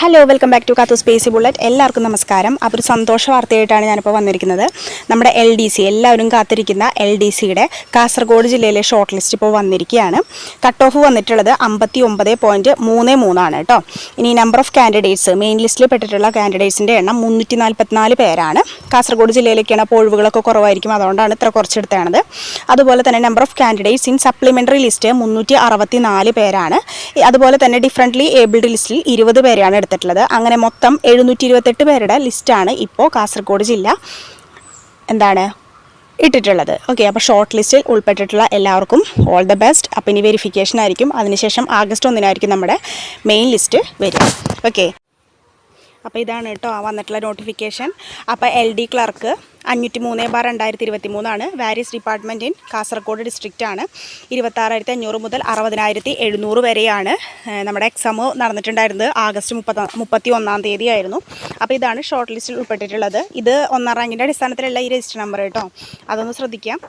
Hello welcome back to കാത്തു സ്പേസി bullet എല്ലാവർക്കും നമസ്കാരം. അപ്പോൾ ഒരു സന്തോഷ വാർത്തയായിട്ടാണ് ഞാനിപ്പോൾ വന്നിരിക്കുന്നത്. നമ്മുടെ എൽ ഡി സി എല്ലാവരും കാത്തിരിക്കുന്ന എൽ ഡി സിയുടെ കാസർഗോഡ് ജില്ലയിലെ ഷോർട്ട് ലിസ്റ്റ് ഇപ്പോൾ വന്നിരിക്കുകയാണ്. കട്ട് ഓഫ് വന്നിട്ടുള്ളത് അമ്പത്തി ഒമ്പത് പോയിന്റ് മൂന്ന് മൂന്നാണ് കേട്ടോ ഇനി നമ്പർ ഓഫ് കാൻഡിഡേറ്റ്സ് മെയിൻ ലിസ്റ്റിൽ പെട്ടിട്ടുള്ള കാൻഡിഡേറ്റ്സിന്റെ എണ്ണം മുന്നൂറ്റി നാൽപ്പത്തിനാല് പേരാണ്. കാസർഗോഡ് ജില്ലയിലേക്കാണ് അപ്പോൾ ഒഴിവുകളൊക്കെ കുറവായിരിക്കും. അതുകൊണ്ടാണ് ഇത്ര കുറച്ചെടുത്തത് അതുപോലെ തന്നെ number of candidates in supplementary list മുന്നൂറ്റി അറുപത്തി നാല് പേരാണ്. അതുപോലെ തന്നെ ഡിഫറന്റ്ലി ഏബിൾഡ് ലിസ്റ്റിൽ ഇരുപത് പേരെയാണ് എടുത്തിട്ടുള്ളത് അങ്ങനെ മൊത്തം എഴുന്നൂറ്റി ഇരുപത്തെട്ട് പേരുടെ ലിസ്റ്റാണ് ഇപ്പോൾ കാസർഗോഡ് ജില്ല എന്താണ് ഇട്ടിട്ടുള്ളത്. ഓക്കെ അപ്പോൾ ഷോർട്ട് ലിസ്റ്റിൽ ഉൾപ്പെട്ടിട്ടുള്ള എല്ലാവർക്കും ഓൾ ദ ബെസ്റ്റ് അപ്പോൾ ഇനി വെരിഫിക്കേഷൻ ആയിരിക്കും. അതിനുശേഷം ആഗസ്റ്റ് ഒന്നിനായിരിക്കും നമ്മുടെ മെയിൻ ലിസ്റ്റ് വരിക. ഓക്കെ അപ്പോൾ ഇതാണ് കേട്ടോ വന്നിട്ടുള്ള നോട്ടിഫിക്കേഷൻ അപ്പോൾ എൽ ഡി ക്ലർക്ക് അഞ്ഞൂറ്റി മൂന്ന് ബാർ രണ്ടായിരത്തി ഇരുപത്തി മൂന്നാണ് various department in Kasaragod district ആണ്. ഇരുപത്താറായിരത്തി അഞ്ഞൂറ് മുതൽ അറുപതിനായിരത്തി എഴുന്നൂറ് വരെയാണ് നമ്മുടെ എക്സാം നടന്നിട്ടുണ്ടായിരുന്നത്. ആഗസ്റ്റ് മുപ്പത്ത മുപ്പത്തി ഒന്നാം തീയതി ആയിരുന്നു അപ്പോൾ ഇതാണ് ഷോർട്ട് ലിസ്റ്റിൽ ഉൾപ്പെട്ടിട്ടുള്ളത്. ഇത് ഒന്നാം റാങ്കിന്റെ അടിസ്ഥാനത്തിലുള്ള ഈ രജിസ്റ്റർ നമ്പർ കേട്ടോ. അതൊന്ന് ശ്രദ്ധിക്കാം.